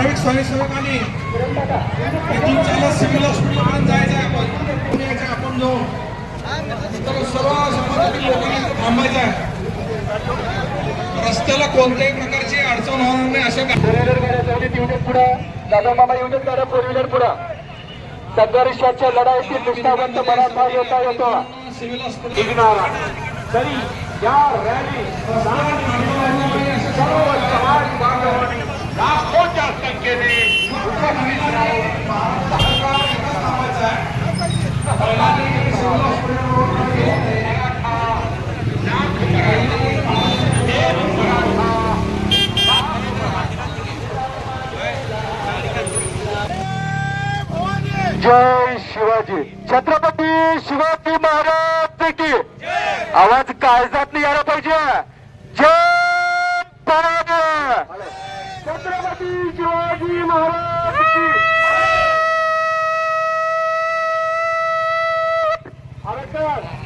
स्वयंसेवकांनी इथून चालत सिव्हिल हॉस्पिटलपर्यंत जायचं आहे. आपण आपण जाऊ तर सर्व समाजातील लोकांनी थांबायचं आहे. रस्त्याला कोणत्याही प्रकारची अडचण होणार नाही अशा देत पुढं. दादा मामा युनिट गाड्या फोर व्हीलर पुढं. संघर्षाच्या लढाईतील निष्ठावंत मराठा योद्धा येतो सिव्हिल हॉस्पिटल तरी या रॅली जय शिवाजी. छत्रपती शिवाजी महाराज की. आवाज काय जात यायला पाहिजे. जय पराजय छत्रपती शिवाजी महाराज की.